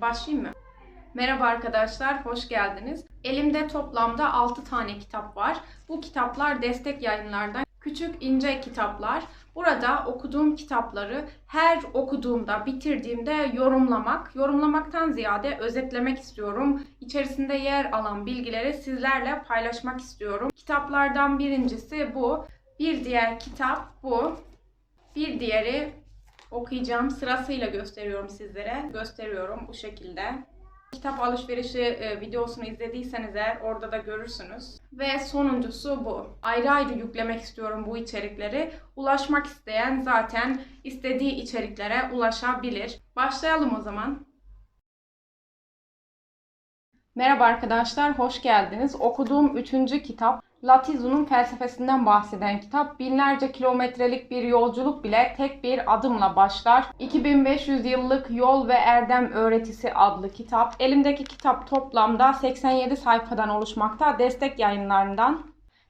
Başlayayım mı? Merhaba arkadaşlar, hoş geldiniz. Elimde toplamda 6 tane kitap var. Bu kitaplar destek yayınlardan küçük ince kitaplar. Burada okuduğum kitapları her okuduğumda, bitirdiğimde yorumlamak, yorumlamaktan ziyade özetlemek istiyorum. İçerisinde yer alan bilgileri sizlerle paylaşmak istiyorum. Kitaplardan birincisi bu. Bir diğer kitap bu. Bir diğeri okuyacağım. Sırasıyla gösteriyorum sizlere. Gösteriyorum bu şekilde. Kitap alışverişi e, videosunu izlediyseniz eğer orada da görürsünüz. Ve sonuncusu bu. Ayrı ayrı yüklemek istiyorum bu içerikleri. Ulaşmak isteyen zaten istediği içeriklere ulaşabilir. Başlayalım o zaman. Merhaba arkadaşlar, hoş geldiniz. Okuduğum üçüncü kitap Latizu'nun felsefesinden bahseden kitap. Binlerce kilometrelik bir yolculuk bile tek bir adımla başlar. 2500 yıllık Yol ve Erdem Öğretisi adlı kitap. Elimdeki kitap toplamda 87 sayfadan oluşmakta. Destek yayınlarından.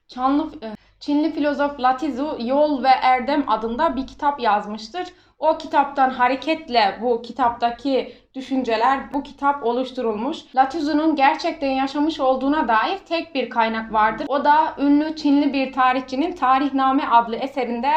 Çanlı, e, Çinli filozof Latizu Yol ve Erdem adında bir kitap yazmıştır. O kitaptan hareketle bu kitaptaki düşünceler, bu kitap oluşturulmuş. Latizu'nun gerçekten yaşamış olduğuna dair tek bir kaynak vardır. O da ünlü Çinli bir tarihçinin Tarihname adlı eserinde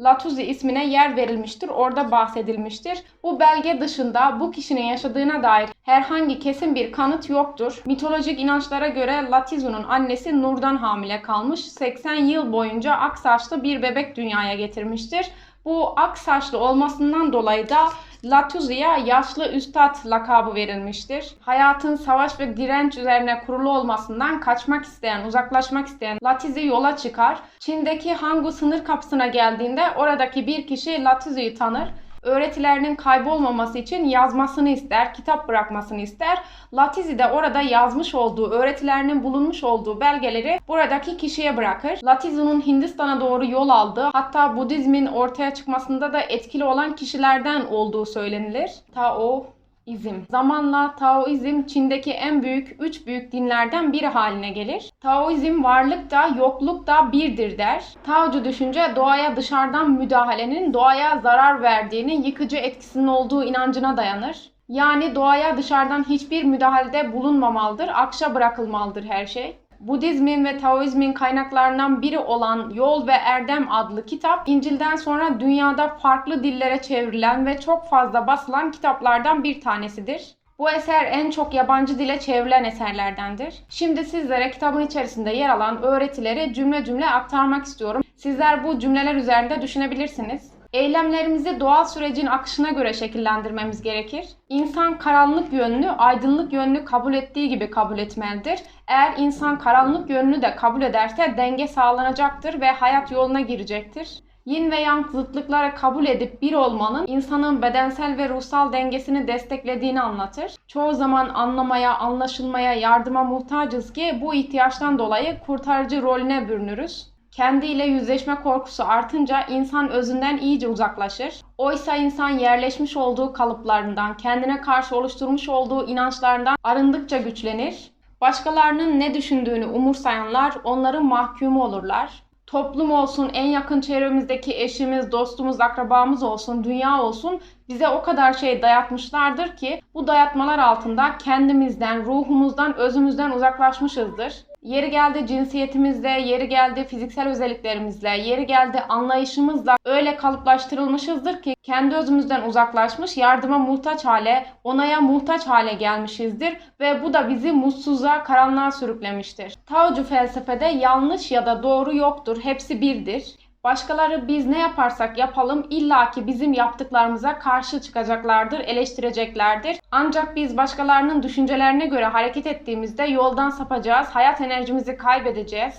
Latuzi ismine yer verilmiştir. Orada bahsedilmiştir. Bu belge dışında bu kişinin yaşadığına dair herhangi kesin bir kanıt yoktur. Mitolojik inançlara göre Latizu'nun annesi Nur'dan hamile kalmış. 80 yıl boyunca ak bir bebek dünyaya getirmiştir. Bu ak saçlı olmasından dolayı da Latuzi'ye yaşlı üstad lakabı verilmiştir. Hayatın savaş ve direnç üzerine kurulu olmasından kaçmak isteyen, uzaklaşmak isteyen Latizi yola çıkar. Çin'deki Hangu sınır kapısına geldiğinde oradaki bir kişi Latizi'yi tanır öğretilerinin kaybolmaması için yazmasını ister, kitap bırakmasını ister. Latizi de orada yazmış olduğu, öğretilerinin bulunmuş olduğu belgeleri buradaki kişiye bırakır. Latizi'nin Hindistan'a doğru yol aldığı, hatta Budizmin ortaya çıkmasında da etkili olan kişilerden olduğu söylenilir. Tao İzm. Zamanla Taoizm Çin'deki en büyük, üç büyük dinlerden biri haline gelir. Taoizm varlık da yokluk da birdir der. Taocu düşünce doğaya dışarıdan müdahalenin doğaya zarar verdiğini, yıkıcı etkisinin olduğu inancına dayanır. Yani doğaya dışarıdan hiçbir müdahalede bulunmamalıdır, akşa bırakılmalıdır her şey. Budizmin ve Taoizmin kaynaklarından biri olan Yol ve Erdem adlı kitap, İncil'den sonra dünyada farklı dillere çevrilen ve çok fazla basılan kitaplardan bir tanesidir. Bu eser en çok yabancı dile çevrilen eserlerdendir. Şimdi sizlere kitabın içerisinde yer alan öğretileri cümle cümle aktarmak istiyorum. Sizler bu cümleler üzerinde düşünebilirsiniz. Eylemlerimizi doğal sürecin akışına göre şekillendirmemiz gerekir. İnsan karanlık yönünü aydınlık yönünü kabul ettiği gibi kabul etmelidir. Eğer insan karanlık yönünü de kabul ederse denge sağlanacaktır ve hayat yoluna girecektir. Yin ve yang zıtlıkları kabul edip bir olmanın insanın bedensel ve ruhsal dengesini desteklediğini anlatır. Çoğu zaman anlamaya, anlaşılmaya, yardıma muhtacız ki bu ihtiyaçtan dolayı kurtarıcı rolüne bürünürüz. Kendiyle yüzleşme korkusu artınca insan özünden iyice uzaklaşır. Oysa insan yerleşmiş olduğu kalıplarından, kendine karşı oluşturmuş olduğu inançlarından arındıkça güçlenir. Başkalarının ne düşündüğünü umursayanlar onların mahkumu olurlar. Toplum olsun, en yakın çevremizdeki eşimiz, dostumuz, akrabamız olsun, dünya olsun bize o kadar şey dayatmışlardır ki bu dayatmalar altında kendimizden, ruhumuzdan, özümüzden uzaklaşmışızdır. Yeri geldi cinsiyetimizle, yeri geldi fiziksel özelliklerimizle, yeri geldi anlayışımızla öyle kalıplaştırılmışızdır ki kendi özümüzden uzaklaşmış, yardıma muhtaç hale, onaya muhtaç hale gelmişizdir ve bu da bizi mutsuzluğa, karanlığa sürüklemiştir. Taocu felsefede yanlış ya da doğru yoktur, hepsi birdir. Başkaları biz ne yaparsak yapalım illaki bizim yaptıklarımıza karşı çıkacaklardır, eleştireceklerdir. Ancak biz başkalarının düşüncelerine göre hareket ettiğimizde yoldan sapacağız, hayat enerjimizi kaybedeceğiz.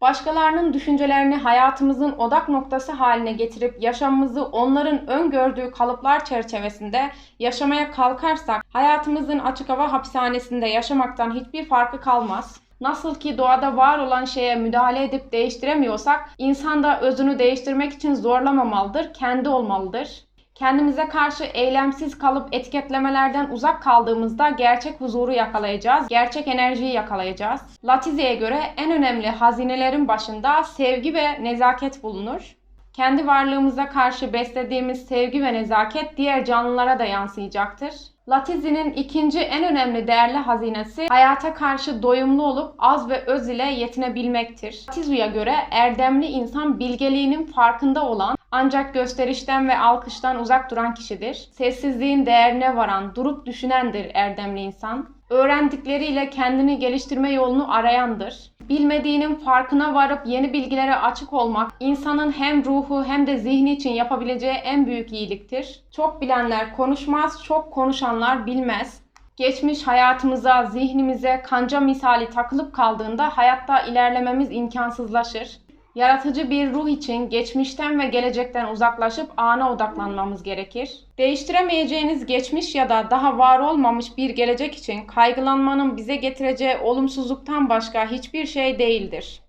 Başkalarının düşüncelerini hayatımızın odak noktası haline getirip yaşamımızı onların öngördüğü kalıplar çerçevesinde yaşamaya kalkarsak hayatımızın açık hava hapishanesinde yaşamaktan hiçbir farkı kalmaz. Nasıl ki doğada var olan şeye müdahale edip değiştiremiyorsak, insan da özünü değiştirmek için zorlamamalıdır, kendi olmalıdır. Kendimize karşı eylemsiz kalıp etiketlemelerden uzak kaldığımızda gerçek huzuru yakalayacağız, gerçek enerjiyi yakalayacağız. Latize'ye göre en önemli hazinelerin başında sevgi ve nezaket bulunur. Kendi varlığımıza karşı beslediğimiz sevgi ve nezaket diğer canlılara da yansıyacaktır. Latizi'nin ikinci en önemli değerli hazinesi hayata karşı doyumlu olup az ve öz ile yetinebilmektir. Latizu'ya göre erdemli insan bilgeliğinin farkında olan ancak gösterişten ve alkıştan uzak duran kişidir. Sessizliğin değerine varan, durup düşünendir erdemli insan. Öğrendikleriyle kendini geliştirme yolunu arayandır. Bilmediğinin farkına varıp yeni bilgilere açık olmak insanın hem ruhu hem de zihni için yapabileceği en büyük iyiliktir. Çok bilenler konuşmaz, çok konuşanlar bilmez. Geçmiş hayatımıza, zihnimize kanca misali takılıp kaldığında hayatta ilerlememiz imkansızlaşır. Yaratıcı bir ruh için geçmişten ve gelecekten uzaklaşıp ana odaklanmamız gerekir. Değiştiremeyeceğiniz geçmiş ya da daha var olmamış bir gelecek için kaygılanmanın bize getireceği olumsuzluktan başka hiçbir şey değildir.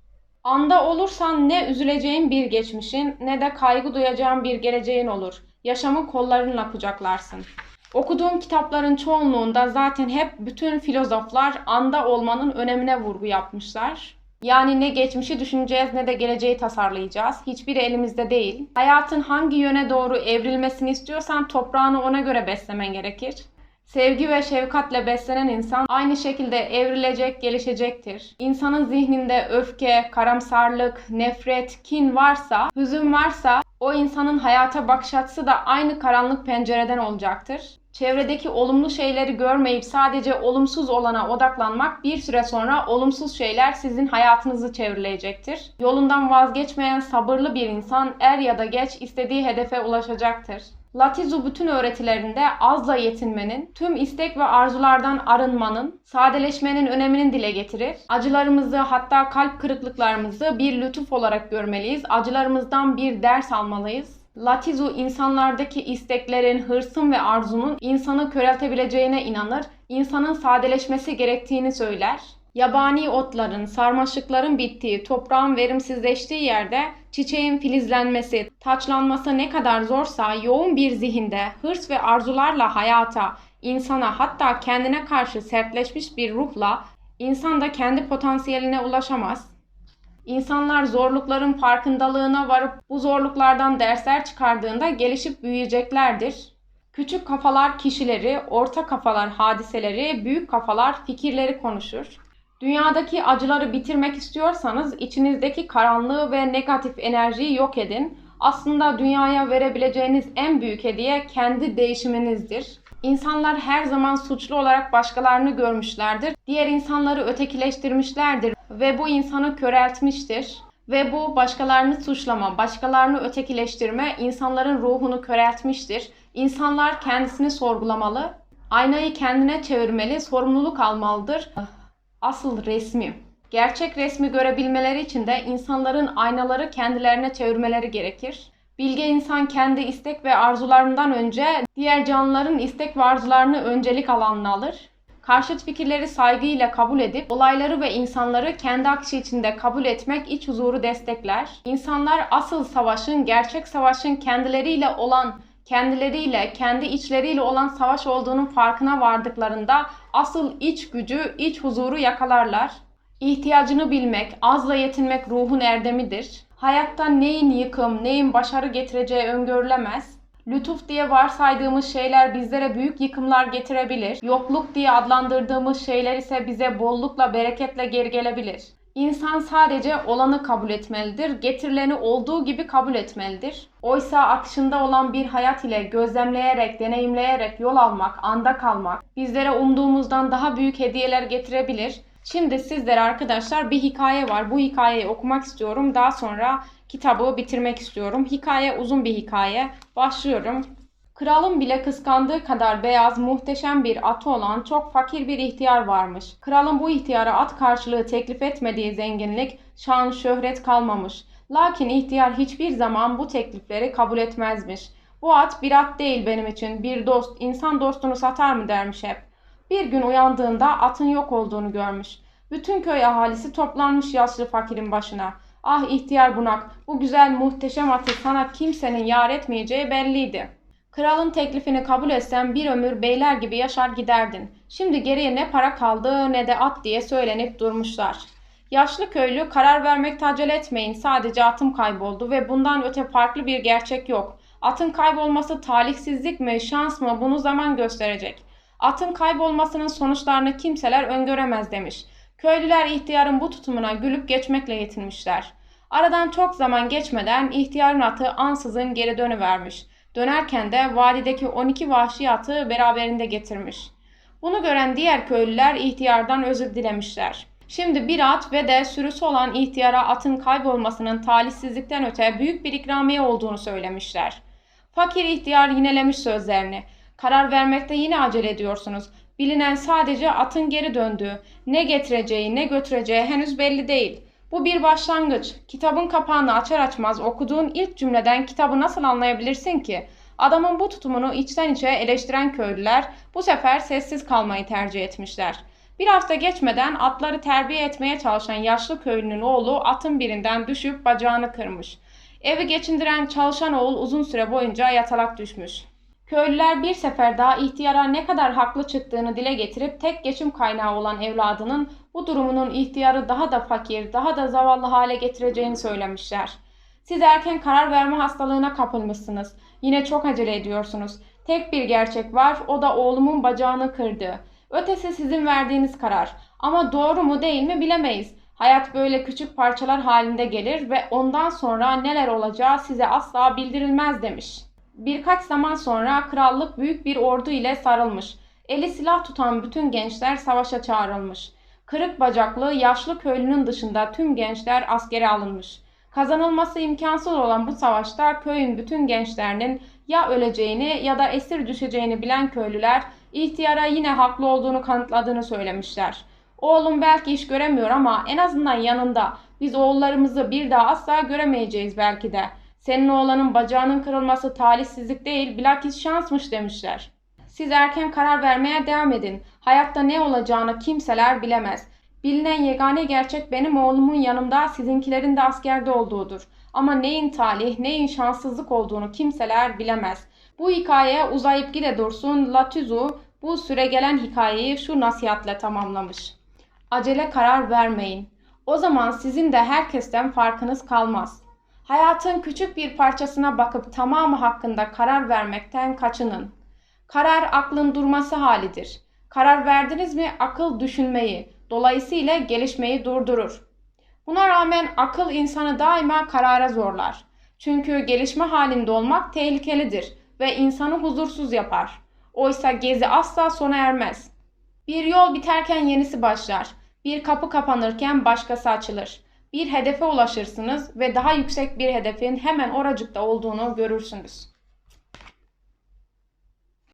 Anda olursan ne üzüleceğin bir geçmişin ne de kaygı duyacağın bir geleceğin olur. Yaşamı kollarınla kucaklarsın. Okuduğum kitapların çoğunluğunda zaten hep bütün filozoflar anda olmanın önemine vurgu yapmışlar. Yani ne geçmişi düşüneceğiz ne de geleceği tasarlayacağız. Hiçbiri elimizde değil. Hayatın hangi yöne doğru evrilmesini istiyorsan toprağını ona göre beslemen gerekir. Sevgi ve şefkatle beslenen insan aynı şekilde evrilecek, gelişecektir. İnsanın zihninde öfke, karamsarlık, nefret, kin varsa, hüzün varsa o insanın hayata bakış açısı da aynı karanlık pencereden olacaktır. Çevredeki olumlu şeyleri görmeyip sadece olumsuz olana odaklanmak bir süre sonra olumsuz şeyler sizin hayatınızı çevreleyecektir. Yolundan vazgeçmeyen sabırlı bir insan er ya da geç istediği hedefe ulaşacaktır. Latizu bütün öğretilerinde azla yetinmenin, tüm istek ve arzulardan arınmanın, sadeleşmenin önemini dile getirir. Acılarımızı hatta kalp kırıklıklarımızı bir lütuf olarak görmeliyiz. Acılarımızdan bir ders almalıyız. Latizu insanlardaki isteklerin, hırsın ve arzunun insanı köreltebileceğine inanır, insanın sadeleşmesi gerektiğini söyler. Yabani otların, sarmaşıkların bittiği, toprağın verimsizleştiği yerde çiçeğin filizlenmesi, taçlanması ne kadar zorsa yoğun bir zihinde hırs ve arzularla hayata, insana hatta kendine karşı sertleşmiş bir ruhla insan da kendi potansiyeline ulaşamaz. İnsanlar zorlukların farkındalığına varıp bu zorluklardan dersler çıkardığında gelişip büyüyeceklerdir. Küçük kafalar kişileri, orta kafalar hadiseleri, büyük kafalar fikirleri konuşur. Dünyadaki acıları bitirmek istiyorsanız içinizdeki karanlığı ve negatif enerjiyi yok edin. Aslında dünyaya verebileceğiniz en büyük hediye kendi değişiminizdir. İnsanlar her zaman suçlu olarak başkalarını görmüşlerdir. Diğer insanları ötekileştirmişlerdir ve bu insanı köreltmiştir. Ve bu başkalarını suçlama, başkalarını ötekileştirme insanların ruhunu köreltmiştir. İnsanlar kendisini sorgulamalı, aynayı kendine çevirmeli, sorumluluk almalıdır. Asıl resmi. Gerçek resmi görebilmeleri için de insanların aynaları kendilerine çevirmeleri gerekir. Bilge insan kendi istek ve arzularından önce diğer canlıların istek ve arzularını öncelik alanına alır. Karşıt fikirleri saygıyla kabul edip olayları ve insanları kendi akışı içinde kabul etmek iç huzuru destekler. İnsanlar asıl savaşın, gerçek savaşın kendileriyle olan kendileriyle, kendi içleriyle olan savaş olduğunun farkına vardıklarında asıl iç gücü, iç huzuru yakalarlar. İhtiyacını bilmek, azla yetinmek ruhun erdemidir. Hayatta neyin yıkım, neyin başarı getireceği öngörülemez. Lütuf diye varsaydığımız şeyler bizlere büyük yıkımlar getirebilir. Yokluk diye adlandırdığımız şeyler ise bize bollukla, bereketle geri gelebilir. İnsan sadece olanı kabul etmelidir, getirileni olduğu gibi kabul etmelidir. Oysa akışında olan bir hayat ile gözlemleyerek, deneyimleyerek yol almak, anda kalmak bizlere umduğumuzdan daha büyük hediyeler getirebilir. Şimdi sizlere arkadaşlar bir hikaye var. Bu hikayeyi okumak istiyorum. Daha sonra kitabı bitirmek istiyorum. Hikaye uzun bir hikaye. Başlıyorum. Kralın bile kıskandığı kadar beyaz, muhteşem bir atı olan çok fakir bir ihtiyar varmış. Kralın bu ihtiyara at karşılığı teklif etmediği zenginlik, şan, şöhret kalmamış. Lakin ihtiyar hiçbir zaman bu teklifleri kabul etmezmiş. Bu at bir at değil benim için, bir dost, insan dostunu satar mı dermiş hep. Bir gün uyandığında atın yok olduğunu görmüş. Bütün köy ahalisi toplanmış yaşlı fakirin başına. Ah ihtiyar bunak, bu güzel muhteşem atı sana kimsenin yar etmeyeceği belliydi. Kralın teklifini kabul etsen bir ömür beyler gibi yaşar giderdin. Şimdi geriye ne para kaldı ne de at diye söylenip durmuşlar. Yaşlı köylü karar vermekte acele etmeyin sadece atım kayboldu ve bundan öte farklı bir gerçek yok. Atın kaybolması talihsizlik mi şans mı bunu zaman gösterecek. Atın kaybolmasının sonuçlarını kimseler öngöremez demiş. Köylüler ihtiyarın bu tutumuna gülüp geçmekle yetinmişler. Aradan çok zaman geçmeden ihtiyarın atı ansızın geri dönüvermiş. Dönerken de vadideki 12 vahşi atı beraberinde getirmiş. Bunu gören diğer köylüler ihtiyardan özür dilemişler. Şimdi bir at ve de sürüsü olan ihtiyara atın kaybolmasının talihsizlikten öte büyük bir ikramiye olduğunu söylemişler. Fakir ihtiyar yinelemiş sözlerini. Karar vermekte yine acele ediyorsunuz. Bilinen sadece atın geri döndüğü, ne getireceği ne götüreceği henüz belli değil. Bu bir başlangıç. Kitabın kapağını açar açmaz okuduğun ilk cümleden kitabı nasıl anlayabilirsin ki? Adamın bu tutumunu içten içe eleştiren köylüler bu sefer sessiz kalmayı tercih etmişler. Bir hafta geçmeden atları terbiye etmeye çalışan yaşlı köylünün oğlu atın birinden düşüp bacağını kırmış. Evi geçindiren çalışan oğul uzun süre boyunca yatalak düşmüş. Köylüler bir sefer daha ihtiyara ne kadar haklı çıktığını dile getirip tek geçim kaynağı olan evladının bu durumunun ihtiyarı daha da fakir, daha da zavallı hale getireceğini söylemişler. Siz erken karar verme hastalığına kapılmışsınız. Yine çok acele ediyorsunuz. Tek bir gerçek var, o da oğlumun bacağını kırdı. Ötesi sizin verdiğiniz karar. Ama doğru mu değil mi bilemeyiz. Hayat böyle küçük parçalar halinde gelir ve ondan sonra neler olacağı size asla bildirilmez demiş. Birkaç zaman sonra krallık büyük bir ordu ile sarılmış. Eli silah tutan bütün gençler savaşa çağrılmış. Kırık bacaklı yaşlı köylünün dışında tüm gençler askere alınmış. Kazanılması imkansız olan bu savaşta köyün bütün gençlerinin ya öleceğini ya da esir düşeceğini bilen köylüler ihtiyara yine haklı olduğunu kanıtladığını söylemişler. Oğlum belki iş göremiyor ama en azından yanında. Biz oğullarımızı bir daha asla göremeyeceğiz belki de. Senin oğlanın bacağının kırılması talihsizlik değil bilakis şansmış demişler. Siz erken karar vermeye devam edin. Hayatta ne olacağını kimseler bilemez. Bilinen yegane gerçek benim oğlumun yanımda sizinkilerin de askerde olduğudur. Ama neyin talih, neyin şanssızlık olduğunu kimseler bilemez. Bu hikaye uzayıp gide dursun Latizu bu süre gelen hikayeyi şu nasihatle tamamlamış. Acele karar vermeyin. O zaman sizin de herkesten farkınız kalmaz. Hayatın küçük bir parçasına bakıp tamamı hakkında karar vermekten kaçının. Karar aklın durması halidir. Karar verdiniz mi akıl düşünmeyi, dolayısıyla gelişmeyi durdurur. Buna rağmen akıl insanı daima karara zorlar. Çünkü gelişme halinde olmak tehlikelidir ve insanı huzursuz yapar. Oysa gezi asla sona ermez. Bir yol biterken yenisi başlar. Bir kapı kapanırken başkası açılır. Bir hedefe ulaşırsınız ve daha yüksek bir hedefin hemen oracıkta olduğunu görürsünüz.